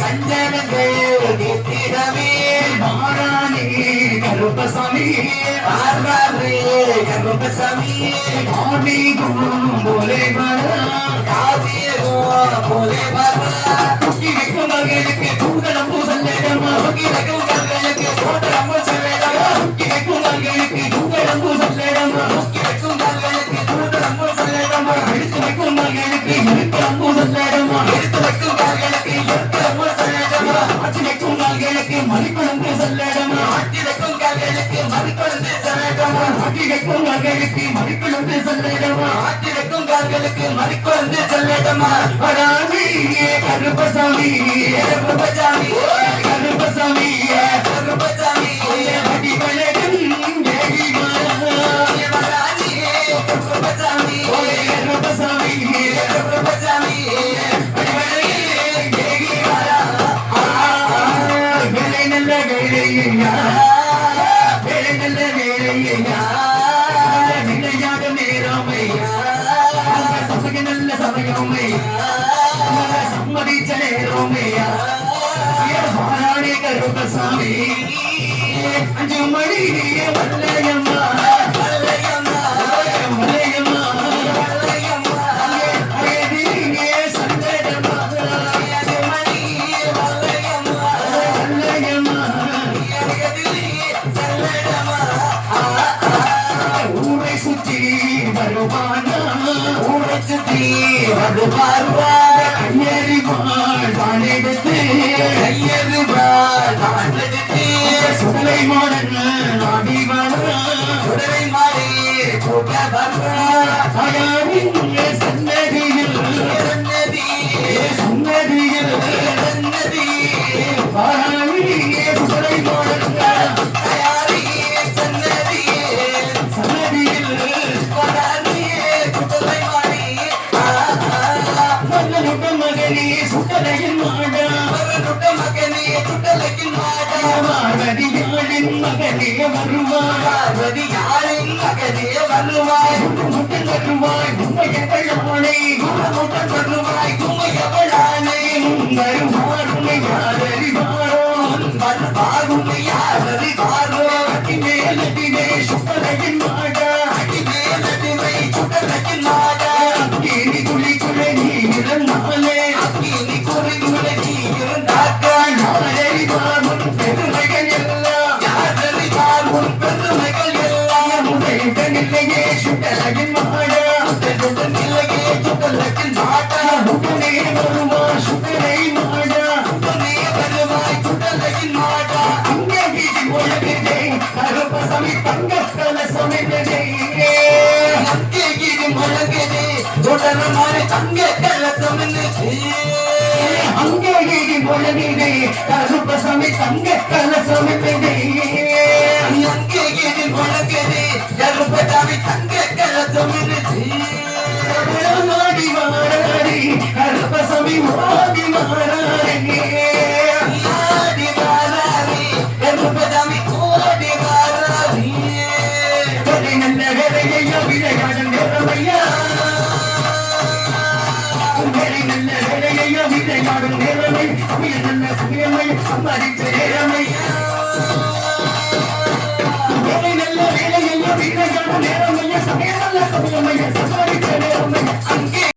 சஞ்சலங்கள் வெற்றிடவே சஞ்சலங்கள் மாறானே கருப்பசாமி. பார்வாரே கருப்பசாமி. ஆடிகும் போலே வர காவியோ போலே வரா. வைக்கும் மகளுக்கு மணிக்குளம் பூசல்லடமா ஆட்டி வைக்கும் கல்களுக்கு மறிக்கொண்டு செல்லடமா ஆட்சி வைக்கும் மகளுக்கு மணிக்குளம் பூசல்லடமா ஆட்டி வைக்கும் செல்லடமா வராமி கருப்பசாமி கருப்பசாமி கருப்பசாமி. வேலையா வேலை நல்ல வேலையா நிலையாக நேராமையா சமய நல்ல சமயமையா சம்மதிச்ச நேரமையா பாராணி கருப்பசாமி அஞ்சு மணி வல்லையம்மா வருவானா ஊரை வருவார்வா வாழெடுத்து சுடலை மாடன் வரா மாறி கூட சன்னதியில் சன்னதியில் சன்னதி சுடலையின் மாடா அவருட மகனே குடலைக்கு மாடா பார்வதியாளின் மகனே வருவார் பார்வதி யாரின் மகனே வருவாய் முட்டன் வருவாய் உண்மையவளானே குணமுடன் வருவாய் குமையவளானே வருவார் உண்மை யாரறிவாரோ வருவார் உன்னை யார் மாடா எல்லாம் உடையனில்லையே மாடா உடனுடன் நிலையே மாடா உடனே வருவார் சுடலை மாடா உடனே வருவாய் குடலைக்கு மாடா அங்கே வீதி ஒழுகுதே கருப்பசாமி தங்கக்கல அங்கே தங்க கள்ளத்தம் அங்கே வீதி ஒழுகுதே அங்கே இது முழங்குது கருப்பதாமி தங்க கள்ளத்தம் மாடி மாறாடி கருப்பசாமி ஓடி மாறாடி ஆடி வாராரி கருப்பதாமி ஓடி வாராரி கொடை நல்ல வேலையையோ விளையாடும் நேரமையா கொடை நல்ல வேலையையோ விளையாடும் நேரமை சமையல் நல்ல சமையமை சம்பாதிச்ச அதுக்கு நம்ம